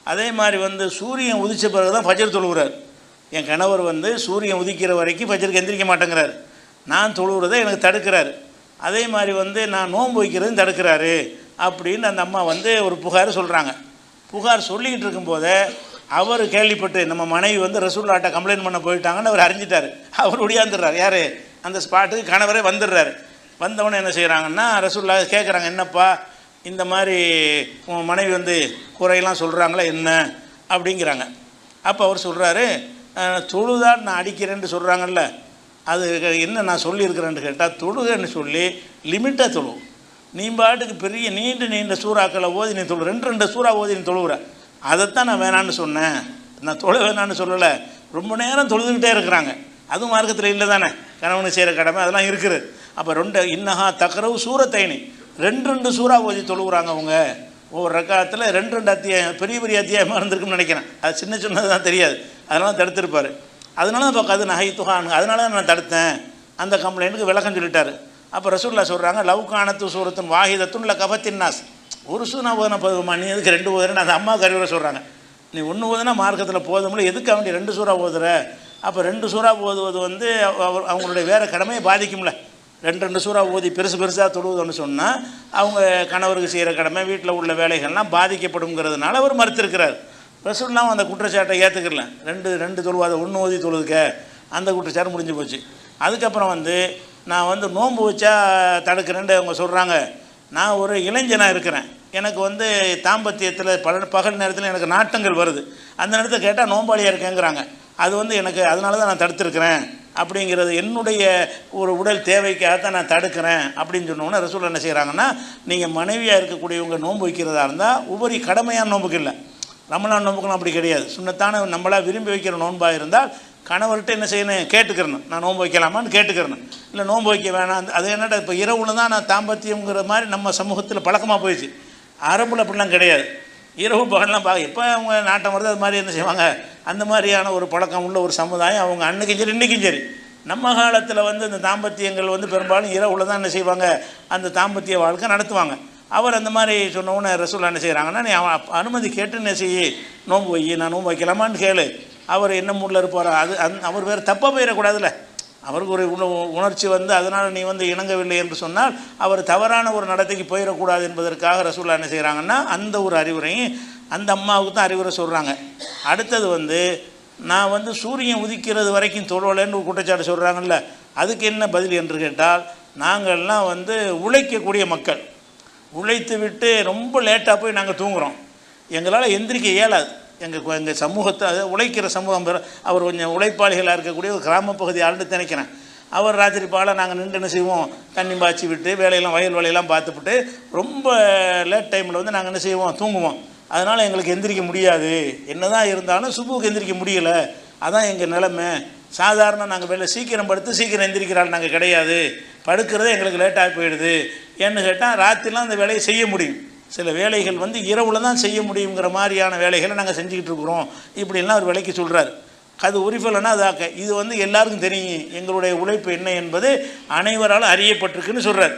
அதே மாதிரி வந்து சூரியன் உதிச்ச பிறகு தான் ஃபஜர் தொழுகிறார் என் கணவர் வந்து சூரியன் உதிக்கிற வரைக்கும் ஃபஜருக்கு எந்திரிக்க மாட்டேங்கிறார். நான் தொழுகிறதை எனக்கு தடுக்கிறார். அதே மாதிரி வந்து நான் நோன்பு வைக்கிறதையும் தடுக்கிறாரு அப்படின்னு அந்த அம்மா வந்து ஒரு புகார் சொல்கிறாங்க புகார் சொல்லிக்கிட்டு இருக்கும்போதே அவர் கேள்விப்பட்டு நம்ம மனைவி வந்து ரசூல்லாட்ட கம்ப்ளைண்ட் பண்ண போயிட்டாங்கன்னு அவர் அறிஞ்சிட்டார். அவர் ஒடியாந்துடுறார். யார்? அந்த ஸ்பாட்டுக்கு கணவரே வந்துடுறாரு. வந்தவொடனே என்ன செய்கிறாங்கன்னா ரசூல்லா கேட்குறாங்க என்னப்பா இந்த மாதிரி உன் மனைவி வந்து குறையெல்லாம் சொல்கிறாங்களா என்ன? அப்படிங்கிறாங்க. அப்போ அவர் சொல்கிறாரு தொழுதான் நான் அடிக்கிறேன்னு சொல்கிறாங்கல்ல அது என்ன நான் சொல்லியிருக்கிறேன்னு கேட்டால் தொழுகன்னு சொல்லி லிமிட்டாக தொழு. நீ பாட்டுக்கு பெரிய நீண்ட நீண்ட சூறாக்களை ஓதி நீ தொழு. ரெண்டு ரெண்டு சூறா ஓதி நீ தொழுகிற அதைத்தான் நான் வேணான்னு சொன்னேன். நான் தொழ வேணான்னு சொல்லலை. ரொம்ப நேரம் தொழுதுகிட்டே இருக்கிறாங்க. அதுவும் மார்க்கத்தில் இல்லை தானே. கணவனுக்கு செய்கிற கடமை அதெல்லாம் இருக்குது. அப்போ ரெண்டு இன்னஹா தக்கரவு சூரத்தைனி. ரெண்டு ரெண்டு சூறா ஓதி தொழுகிறாங்க அவங்க. ஒவ்வொரு ரக்காத்தில் ரெண்டு ரெண்டு அத்தியாயம் பெரிய பெரிய அத்தியாயமாக இருந்திருக்குன்னு நினைக்கிறேன். அது சின்ன சின்னது தான் தெரியாது. அதனால தடுத்திருப்பார். அதனால தான் இப்போ நகை துகான் அதனால தான் நான் தடுத்தேன். அந்த கம்ப்ளைண்ட்டுக்கு விளக்கம் சொல்லிட்டார். அப்போ ரசூல்லா சொல்கிறாங்க லவ் காணத்து சூரத்தின் வாஹிதத்துன் இல்லை கபத்தின் நாஸ். ஒரு சூனா ஓதன போதுமா நீ எதுக்கு ரெண்டு ஓதுறேன்னு அந்த அம்மா கருவியில் சொல்கிறாங்க நீ ஒன்று ஓதுனா மார்க்கத்தில் போதும்ல எதுக்கு அவன் ரெண்டு சூறா ஓதுற? அப்போ ரெண்டு சூறா ஓதுவது வந்து அவர் அவங்களுடைய வேறு கடமையை பாதிக்கும்ல. ரெண்டு ரெண்டு சூறா ஓதி பெருசு பெருசாக தொழுவுதுன்னு சொன்னால் அவங்க கணவருக்கு செய்கிற கடமை வீட்டில் உள்ள வேலைகள்லாம் பாதிக்கப்படுங்கிறதுனால அவர் மறுத்திருக்கிறார். ரசூல்லாம் அந்த குற்றச்சாட்டை ஏற்றுக்கல ரெண்டு ரெண்டு தொழுவாத ஒன்று ஓதி தொழுதுக்க. அந்த குற்றச்சாட்டு முடிஞ்சு போச்சு. அதுக்கப்புறம் வந்து நான் வந்து நோன்பு வச்சா தடுக்கிறேன்ட்டு அவங்க சொல்கிறாங்க நான் ஒரு இளைஞனாக இருக்கிறேன். எனக்கு வந்து தாம்பத்தியத்தில் பல பகல் நேரத்தில் எனக்கு நாட்டங்கள் வருது. அந்த நேரத்தில் கேட்டால் நோம்பாளியாக இருக்கேங்கிறாங்க. அது வந்து எனக்கு அதனால தான் நான் தடுத்திருக்கிறேன். அப்படிங்கிறது என்னுடைய ஒரு உடல் தேவைக்காக தான் நான் தடுக்கிறேன் அப்படின்னு சொன்னோன்னே ரசூல் என்ன செய்கிறாங்கன்னா நீங்கள் மனைவியாக இருக்கக்கூடியவங்க நோன்பு வைக்கிறதா இருந்தால் உபரி கடமையான நோன்புக்கு இல்லை. ரமலான் நோம்புக்கெல்லாம் அப்படி கிடையாது. சுண்ணத்தான நம்மளா விரும்பி வைக்கிற நோன்பாக இருந்தால் கணவர்கிட்ட என்ன செய்யணும்? கேட்டுக்கிறணும். நான் நோன்பு வைக்கலாமான்னு கேட்டுக்கிறணும். இல்லை நோன்பு வைக்க வேணாம். அது என்னடா இப்போ இரவுல தான் நான் தாம்பத்தியங்கிற மாதிரி நம்ம சமூகத்தில் பழக்கமாக போயிடுச்சு. அரபுல அப்படிலாம் கிடையாது. இரவு பகல்லாம் பார்க்க எப்போ அவங்க நாட்டம் வருது அது மாதிரி என்ன செய்வாங்க? அந்த மாதிரியான ஒரு பழக்கம் உள்ள ஒரு சமுதாயம் அவங்க அன்னைக்கும் சரி இன்றைக்கும் சரி. நம்ம காலத்தில் வந்து இந்த தாம்பத்தியங்கள் வந்து பெரும்பாலும் இரவுல தான் என்ன செய்வாங்க? அந்த தாம்பத்திய வாழ்க்கை நடத்துவாங்க. அவர் அந்த மாதிரி சொன்னவுடனே ரசூல் என்ன செய்கிறாங்கன்னா நீ அவன் அனுமதி கேட்டு என்ன செய்யி? நோன்பு வை நான் நோன்பு வைக்கலாமான்னு கேளு. அவர் என்ன மூடில் இருப்பாரோ அது அந் அவர் வேறு தப்பாக போயிடக்கூடாதுல்ல. அவருக்கு ஒரு உண உணர்ச்சி வந்து அதனால் நீ வந்து இணங்கவில்லை என்று சொன்னால் அவர் தவறான ஒரு நடத்தைக்கு போயிடக்கூடாது என்பதற்காக ரசூல்லா என்ன செய்கிறாங்கன்னா அந்த ஒரு அறிவுரையும் அந்த அம்மாவுக்கு தான் அறிவுரை சொல்கிறாங்க அடுத்தது வந்து நான் வந்து சூரியன் உதிக்கிறது வரைக்கும் தொழலைன்னு ஒரு குற்றச்சாட்டு சொல்கிறாங்கல்ல அதுக்கு என்ன பதில் என்று கேட்டால் நாங்கள்லாம் வந்து உழைக்கக்கூடிய மக்கள். உழைத்து விட்டு ரொம்ப லேட்டாக போய் நாங்கள் தூங்குறோம். எங்களால் எந்திரிக்க இயலாது. எங்கள் எங்கள் சமூகத்தை அதை உழைக்கிற சமூகம் அவர் கொஞ்சம் உழைப்பாளிகளாக இருக்கக்கூடிய ஒரு கிராம பகுதி ஆளுன்னு நினைக்கிறேன். அவர் ராத்திரி பால நாங்கள் நின்று என்ன செய்வோம். தண்ணி பாய்ச்சி விட்டு வேலையெல்லாம் வயல் வேலையெல்லாம் பார்த்துவிட்டு ரொம்ப லேட் டைமில் வந்து நாங்கள் என்ன செய்வோம்? தூங்குவோம். அதனால் எங்களுக்கு எந்திரிக்க முடியாது. என்ன தான் இருந்தாலும் சுபுக்கு எந்திரிக்க முடியலை. அதான் எங்கள் நிலமை. சாதாரண நாங்கள் வெளில சீக்கிரம் படுத்து சீக்கிரம் எந்திரிக்கிறாள் நாங்கள் கிடையாது. படுக்கிறதே எங்களுக்கு லேட்டாகி போயிடுது. ஏன்னு கேட்டால் ராத்திரிலாம் அந்த வேலையை செய்ய முடியும். சில வேலைகள் வந்து இரவில் தான் செய்ய முடியுங்கிற மாதிரியான வேலைகளை நாங்கள் செஞ்சுக்கிட்டு இருக்கிறோம். இப்படிலாம் ஒரு விலைக்கு சொல்கிறார் அது உரிஃபலைன்னா அதாக்க இது வந்து எல்லாருக்கும் தெரியும். எங்களுடைய உழைப்பு என்ன என்பது அனைவராலும் அறியப்பட்டிருக்குன்னு சொல்கிறார்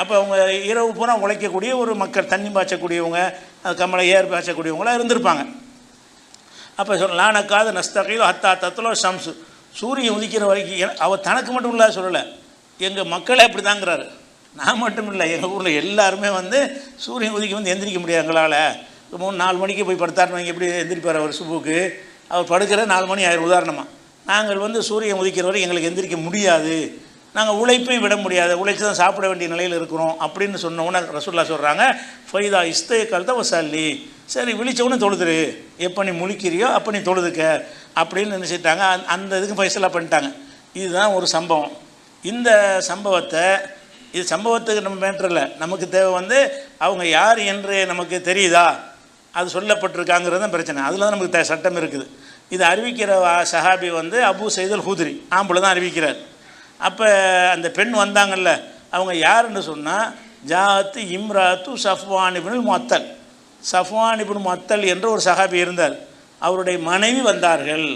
அப்போ அவங்க இரவு பூரா உழைக்கக்கூடிய ஒரு மக்கள் தண்ணி பாய்ச்சக்கூடியவங்க அது ஏர் பாய்ச்சக்கூடியவங்களாம் இருந்திருப்பாங்க. அப்போ சொல் லானக்காத நஸ்தகையில் ஹத்தா தத்துலோ ஷம்சு. சூரியன் உதிக்கிற வரைக்கும் அவர் தனக்கு மட்டும் இல்லை சொல்லலை. எங்கள் மக்களே அப்படி தாங்கிறாரு நான் மட்டும் இல்லை எங்கள் ஊரில் எல்லாருமே வந்து சூரியன் உதிக்க வந்து எந்திரிக்க முடியாது எங்களால். மூணு நாலு மணிக்கு போய் படுத்தாருன்னு எப்படி எந்திரிப்பார் அவர் சுபுக்கு அவர் படுக்கிற நாலு மணி ஆயிரம் உதாரணமாக நாங்கள் வந்து சூரியன் உதிக்கிற வரை எங்களுக்கு எந்திரிக்க முடியாது. நாங்கள் உழைப்பையும் விட முடியாது. உழைச்சி தான் சாப்பிட வேண்டிய நிலையில் இருக்கிறோம் அப்படின்னு சொன்ன உடனே ரசூல்லா சொல்கிறாங்க ஃபைதா இஸ்தே கல்தவசல்லி சரி விழிச்சவனே தொழுதுரு. எப்போ நீ முழிக்கிறியோ அப்போ நீ தொழுதுக்க. அப்படின்னு நினச்சிட்டாங்க அந்த- அந்த இதுக்கு ஃபைசலாக பண்ணிட்டாங்க. இதுதான் ஒரு சம்பவம். இந்த சம்பவத்தை இது சம்பவத்துக்கு நம்ம மேட்டர் நமக்கு தேவை வந்து அவங்க யார் என்று நமக்கு தெரியுதா? அது சொல்லப்பட்டிருக்காங்கிறது தான் பிரச்சனை. அதில் தான் நமக்கு த- சட்டம் இருக்குது. இது அறிவிக்கிற சஹாபி வந்து அபு சைதல் ஹூத்ரி. ஆம்பளை தான் அறிவிக்கிறார். அப்போ அந்த பெண் வந்தாங்கல்ல. அவங்க யாருன்னு சொன்னால் ஜாத்து இம்ராத்து சஃப்வான் இப்னுல் சஃப்வான் இப்னு மத்தல் என்ற ஒரு சகாபி இருந்தார். அவருடைய மனைவி வந்தார்கள்.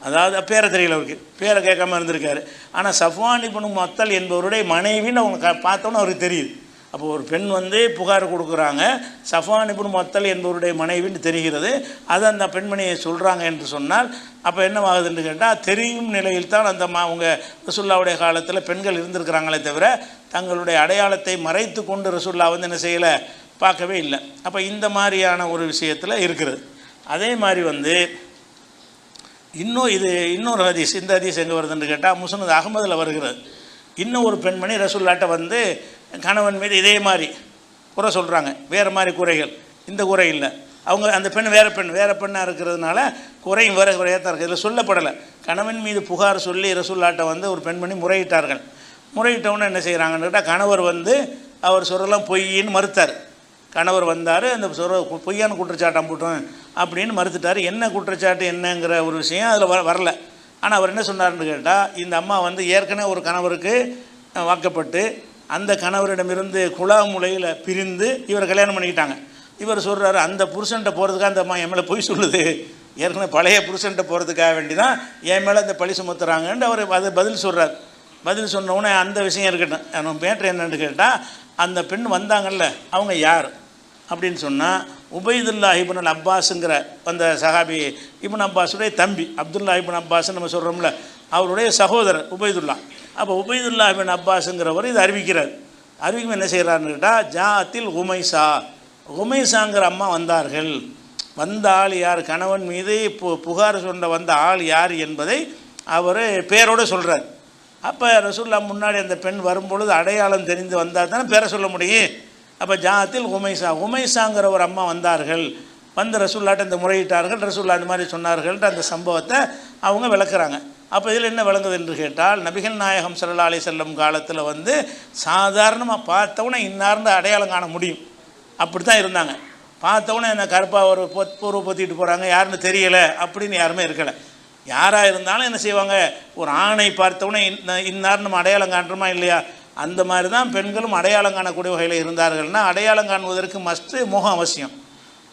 அதாவது பேரை தெரியல அவருக்கு. பேரை கேட்காம இருந்திருக்காரு. ஆனால் சஃப்வான் இப்னு மத்தல் என்பவருடைய மனைவின்னு அவங்க க பார்த்தோன்னே அவருக்கு தெரியுது. அப்போ ஒரு பெண் வந்து புகார் கொடுக்குறாங்க. சஃபான் இப்னு மத்தல் என்பவருடைய மனைவின்னு தெரிகிறது. அதை அந்த பெண்மணியை சொல்கிறாங்க என்று சொன்னால் அப்போ என்னவாகுதுன்னு கேட்டால் தெரியும் நிலையில் தான் அந்த மா அவங்க ரசுல்லாவுடைய காலத்தில் பெண்கள் இருந்திருக்கிறாங்களே தவிர தங்களுடைய அடையாளத்தை மறைத்து கொண்டு ரசுல்லா வந்து என்ன செய்யலை? பார்க்கவே இல்லை. அப்போ இந்த மாதிரியான ஒரு விஷயத்தில் இருக்கிறது அதே மாதிரி வந்து இன்னும் இது இன்னொரு ஹதீஸ் இந்த ஹதீஸ் எங்கே வருதுன்னு கேட்டால் முசனது அகமதில் வருகிறது. இன்னும் ஒரு பெண்மணி ரசுல்லாட்ட வந்து கணவன் மீது இதே மாதிரி குறை சொல்கிறாங்க வேறு மாதிரி குறைகள். இந்த குறை இல்லை. அவங்க அந்த பெண் வேறு பெண் வேறு பெண்ணாக இருக்கிறதுனால குறையும் வேறு குறையாக தான் இருக்குது இதில் சொல்லப்படலை. கணவன் மீது புகார் சொல்லி ரசூல்லாட்ட வந்து ஒரு பெண்மணி முறையிட்டார்கள். முறையிட்டவுன்னு என்ன செய்கிறாங்கன்னு கேட்டால் கணவர் வந்து அவர் சொல்லலாம் பொய்ன்னு மறுத்தார். கணவர் வந்தார் அந்த சொர பொய்யான குற்றச்சாட்டு அம்புட்டோம் அப்படின்னு மறுத்துட்டார். என்ன குற்றச்சாட்டு என்னங்கிற ஒரு விஷயம் அதில் வர வரல. ஆனால் அவர் என்ன சொன்னார்னு கேட்டால் இந்த அம்மா வந்து ஏற்கனவே ஒரு கணவருக்கு வாக்கப்பட்டு அந்த கணவரிடமிருந்து குழா முலையில் பிரிந்து இவரை கல்யாணம் பண்ணிக்கிட்டாங்க. இவர் சொல்கிறாரு அந்த புருஷன்கிட்ட போகிறதுக்காக அந்த அம்மா என் மேலே பொய் சொல்லுது. ஏற்கனவே பழைய புருஷன்ட்ட போகிறதுக்காக வேண்டி தான் என் மேலே இந்த பழி சுமத்துறாங்கன்னு அவர் அது பதில் சொல்கிறார் பதில் சொன்ன அந்த விஷயம் இருக்கட்டும். நம்ம மேட்ரு கேட்டால் அந்த பெண் வந்தாங்கல்ல அவங்க யார்? அப்படின்னு சொன்னால் உபைதுல்லா இப்னு அப்பாஸுங்கிற அந்த சஹாபி இப்னு அப்பாஸுடைய தம்பி அப்துல்லா இப்னு அப்பாஸ்ன்னு நம்ம சொல்கிறோம்ல அவருடைய சகோதரர் உபைதுல்லா அப்போ உபைதுல்லா இபின் அப்பாஸுங்கிறவர் இது அறிவிக்கிறார். அறிவிக்கும் என்ன செய்கிறாருன்னு கேட்டால் ஜாத்தில் உமைசா உமைசாங்கிற அம்மா வந்தார்கள். வந்த ஆள் யார்? கணவன் மீது பு புகார் சொன்ன வந்த ஆள் யார் என்பதை அவர் பேரோடு சொல்கிறார் அப்போ ரசூல்லா முன்னாடி அந்த பெண் வரும்பொழுது அடையாளம் தெரிந்து வந்தால் தானே பேரை சொல்ல முடியும்? அப்போ ஜாத்தில் உமைசா உமைசாங்கிற ஒரு அம்மா வந்தார்கள். வந்து ரசூல்லாட்ட இந்த முறையிட்டார்கள் ரசூல்லா அந்த மாதிரி சொன்னார்கள்ன்ற அந்த சம்பவத்தை அவங்க விளக்குறாங்க. அப்போ இதில் என்ன விளங்குது என்று கேட்டால் நபிகள் நாயகம் சல்லா அலி செல்லம் காலத்தில் வந்து சாதாரணமாக பார்த்தவொன்னே இன்னார்ந்து அடையாளம் காண முடியும். அப்படி தான் இருந்தாங்க. பார்த்தவொன்னே என்ன கருப்பாக ஒரு பொத் பூர்வ பொத்திட்டு போகிறாங்க யாருன்னு தெரியலை அப்படின்னு யாருமே இருக்கலை. யாராக இருந்தாலும் என்ன செய்வாங்க? ஒரு ஆணை பார்த்தவொன்னே இந்த இன்னார் நம்ம அடையாளம் காண்றோமா இல்லையா? அந்த மாதிரி தான் பெண்களும் அடையாளம் காணக்கூடிய வகையில் இருந்தார்கள்னா அடையாளம் காண்பதற்கு மஸ்ட்டு முகம் அவசியம்.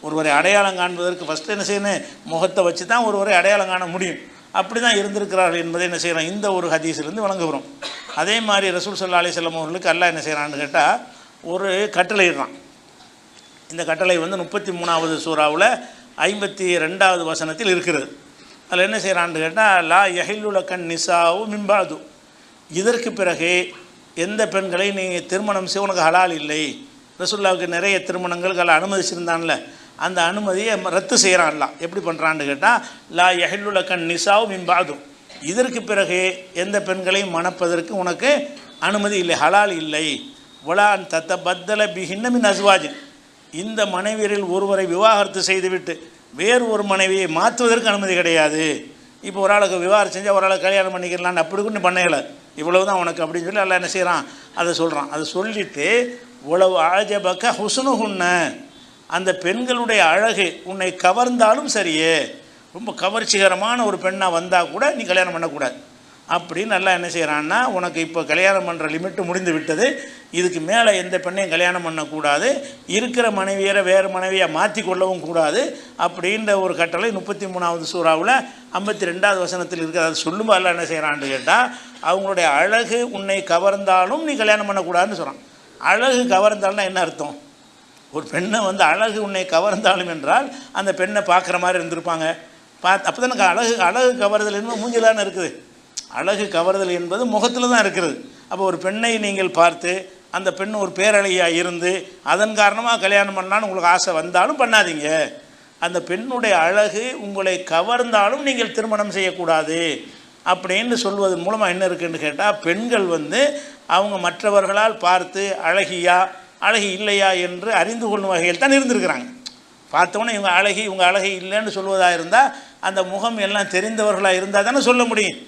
ஒருவரை அடையாளம் காண்பதற்கு ஃபஸ்ட்டு என்ன செய்யணும்? முகத்தை வச்சு தான் ஒருவரை அடையாளம் காண முடியும். அப்படி தான் இருந்திருக்கிறார்கள் என்பதை என்ன செய்கிறோம் இந்த ஒரு ஹதீஸிலிருந்து வழங்குகிறோம் அதே மாதிரி ரசூல் சல்லா அலிஸ்லாம் அவர்களுக்கு அல்லா என்ன செய்கிறான்னு கேட்டால் ஒரு கட்டளைடுறான் இந்த கட்டளை வந்து முப்பத்தி மூணாவது சூறாவில் ஐம்பத்தி ரெண்டாவது வசனத்தில் இருக்கிறது. அதில் என்ன செய்கிறான்னு கேட்டால் லா யஹில்லுல கண் நிசாவும் மிம்பாது இதற்கு பிறகு எந்த பெண்களை நீ திருமணம் செய்ய உனக்கு ஹலால் இல்லை. ரசுல்லாவுக்கு நிறைய திருமணங்களுக்கு அனுமதிச்சிருந்தான்ல. அந்த அனுமதியை ரத்து செய்கிறான்லாம் எப்படி பண்ணுறான்னு கேட்டால் லா யஹில்லுல கண் நிசாவும் மிம்பாது இதற்கு பிறகு எந்த பெண்களையும் மணப்பதற்கு உனக்கு அனுமதி இல்லை ஹலால் இல்லை. உலான் தத்த பத்தல பிஹின்னமின் அஸ்வாஜின். இந்த மனைவியரில் ஒருவரை விவாகரத்து செய்துவிட்டு வேறு ஒரு மனைவியை மாற்றுவதற்கு அனுமதி கிடையாது. இப்போ ஒரு ஆளுக்கு விவாரம் செஞ்சால் ஒரு ஆளுக்கு கல்யாணம் பண்ணிக்கலான்னு அப்படி கூட பண்ணையலை இவ்வளவு தான் உனக்கு அப்படின்னு சொல்லி எல்லாம் என்ன செய்கிறான் அதை சொல்கிறான் அதை சொல்லிவிட்டு உழவு அழஜபக்க ஹுசுனு ஹுசுனுகுன்ன அந்த பெண்களுடைய அழகு உன்னை கவர்ந்தாலும் சரியே. ரொம்ப கவர்ச்சிகரமான ஒரு பெண்ணாக வந்தால் கூட நீ கல்யாணம் பண்ணக்கூடாது. அப்படின்னு நல்லா என்ன செய்கிறான்னா உனக்கு இப்போ கல்யாணம் பண்ணுற லிமிட்டு முடிந்து விட்டது இதுக்கு மேலே எந்த பெண்ணையும் கல்யாணம் பண்ணக்கூடாது இருக்கிற மனைவியரை வேறு மனைவியை மாற்றி கொள்ளவும் கூடாது அப்படின்ற ஒரு கட்டளை முப்பத்தி மூணாவது சூறாவில் ஐம்பத்தி ரெண்டாவது வசனத்தில் இருக்கிற அதை சொல்லும்போது எல்லாம் என்ன செய்கிறான்னு கேட்டால் அவங்களுடைய அழகு உன்னை கவர்ந்தாலும் நீ கல்யாணம் பண்ணக்கூடாதுன்னு சொல்கிறான் அழகு கவர்ந்தாலும்னா என்ன அர்த்தம்? ஒரு பெண்ணை வந்து அழகு உன்னை கவர்ந்தாலும் என்றால் அந்த பெண்ணை பார்க்குற மாதிரி இருந்திருப்பாங்க. பார்த்து அப்போ தான் அழகு அழகு கவர்தல் என்ன மூஞ்சில் இருக்குது. அழகு கவர்தல் என்பது முகத்தில் தான் இருக்கிறது அப்போ ஒரு பெண்ணை நீங்கள் பார்த்து அந்த பெண் ஒரு பேரழகியாக இருந்து அதன் காரணமாக கல்யாணம் பண்ணலான்னு உங்களுக்கு ஆசை வந்தாலும் பண்ணாதீங்க. அந்த பெண்ணுடைய அழகு உங்களை கவர்ந்தாலும் நீங்கள் திருமணம் செய்யக்கூடாது. அப்படின்னு சொல்வதன் மூலமாக என்ன இருக்குன்னு கேட்டால் பெண்கள் வந்து அவங்க மற்றவர்களால் பார்த்து அழகியா அழகி இல்லையா என்று அறிந்து கொள்ளும் வகையில் தான் இருந்திருக்கிறாங்க. பார்த்தோன்னே இவங்க அழகி இவங்க அழகி இல்லைன்னு சொல்வதாக இருந்தால் அந்த முகம் எல்லாம் தெரிந்தவர்களாக இருந்தால் தானே சொல்ல முடியும்.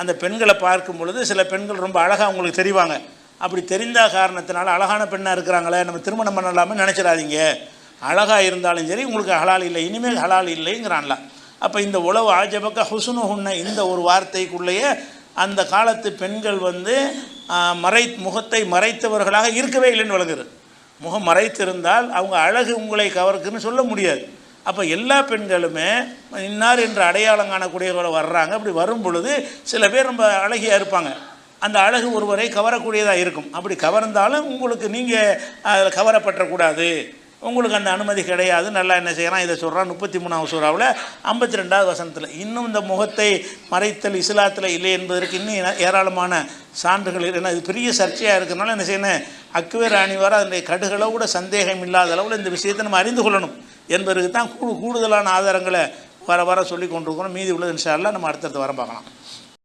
அந்த பெண்களை பார்க்கும் பொழுது சில பெண்கள் ரொம்ப அழகாக அவங்களுக்கு தெரிவாங்க. அப்படி தெரிந்த காரணத்தினால அழகான பெண்ணாக இருக்கிறாங்களே நம்ம திருமணம் பண்ணலாமே நினச்சிடாதீங்க. அழகாக இருந்தாலும் சரி உங்களுக்கு ஹலால் இல்லை இனிமேல் ஹலால் இல்லைங்கிறான்ல. அப்போ இந்த உழவு ஆஜபக்க ஹுசுனு ஹுன்ன இந்த ஒரு வார்த்தைக்குள்ளேயே அந்த காலத்து பெண்கள் வந்து மறை முகத்தை மறைத்தவர்களாக இருக்கவே இல்லைன்னு விளங்குது. முகம் மறைத்திருந்தால் அவங்க அழகு உங்களை கவர்க்குன்னு சொல்ல முடியாது. அப்போ எல்லா பெண்களுமே இன்னார் என்று அடையாளம் காணக்கூடியவர்கள் வர்றாங்க. அப்படி வரும் பொழுது சில பேர் ரொம்ப அழகியாக இருப்பாங்க. அந்த அழகு ஒருவரை கவரக்கூடியதாக இருக்கும். அப்படி கவர்ந்தாலும் உங்களுக்கு நீங்கள் அதில் கவரப்பற்றக்கூடாது உங்களுக்கு அந்த அனுமதி கிடையாது. நல்லா என்ன செய்கிறான் இதை சொல்கிறான் முப்பத்தி மூணாவது சூறாவில் ஐம்பத்தி ரெண்டாவது வசனத்தில் இன்னும் இந்த முகத்தை மறைத்தல் இஸ்லாத்தில் இல்லை என்பதற்கு இன்னும் ஏராளமான சான்றுகள் ஏன்னா இது பெரிய சர்ச்சையாக இருக்கிறனால என்ன செய்யணும்? அக்குவே ராணிவார அதனுடைய கடுகளவு கூட சந்தேகம் இல்லாத அளவில் இந்த விஷயத்தை நம்ம அறிந்து கொள்ளணும் என்பதற்கு தான் கூடுதலான ஆதாரங்களை வர வர சொல்லி கொண்டிருக்கிறோம். மீதி உள்ளது இன்ஷா நம்ம அடுத்தடுத்து வர பார்க்கலாம்.